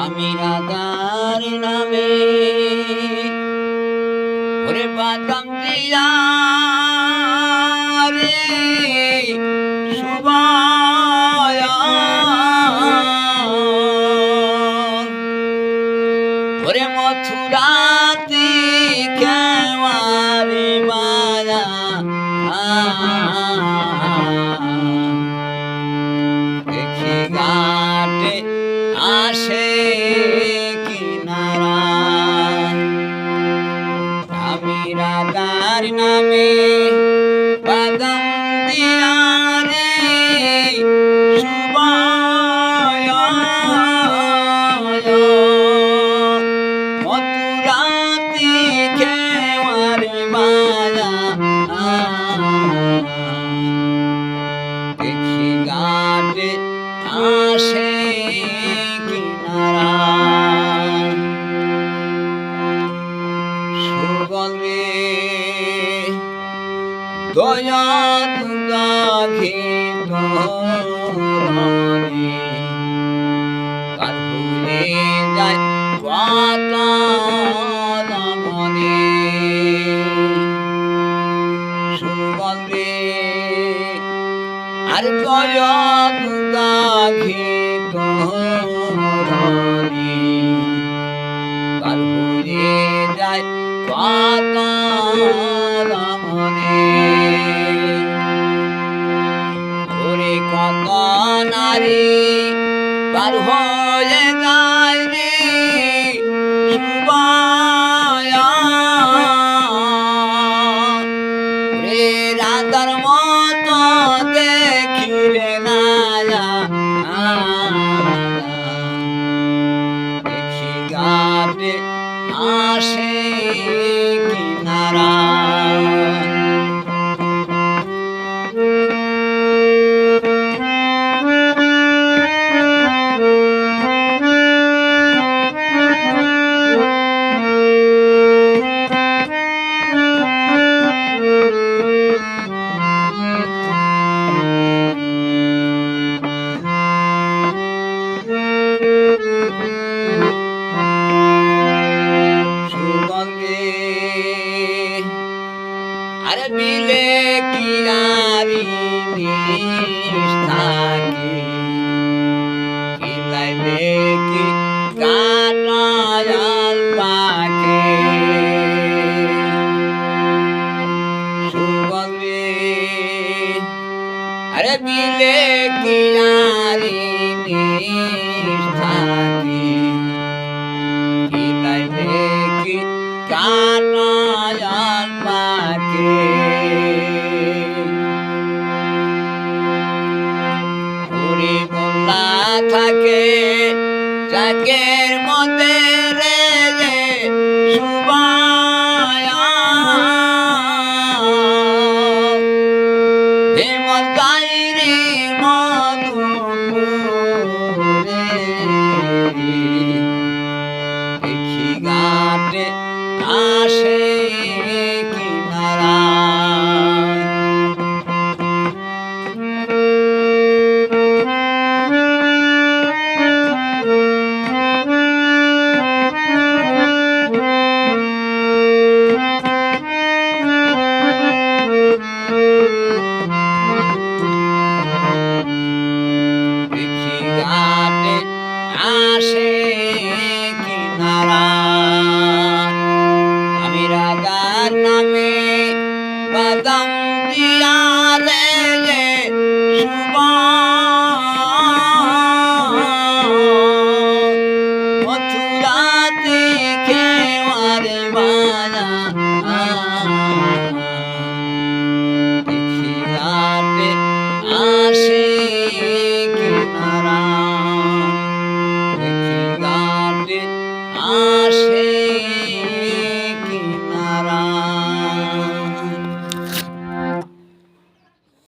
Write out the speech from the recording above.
আমি রাধার নামে ওরে বাদাম দিয়া। ওরে মথুরাতি কেমারি মায়া দেখি ঘাটে আসে কিনারা আমি রাধার নামে দয়া দুর্গা ঘিত কার্পুরে যায় পাতাল সুগন্ধে আর দয়া দুর্গা পার হয়ে যায় রে সুবায়া রে দেখিলে না দেখি ঘাটে আসে বিলে কিনারি থাকে। কিলাইলে কি কাটায়াল পাকে সুগন্ধে আরে বিলে মোল্লা থাকে নামে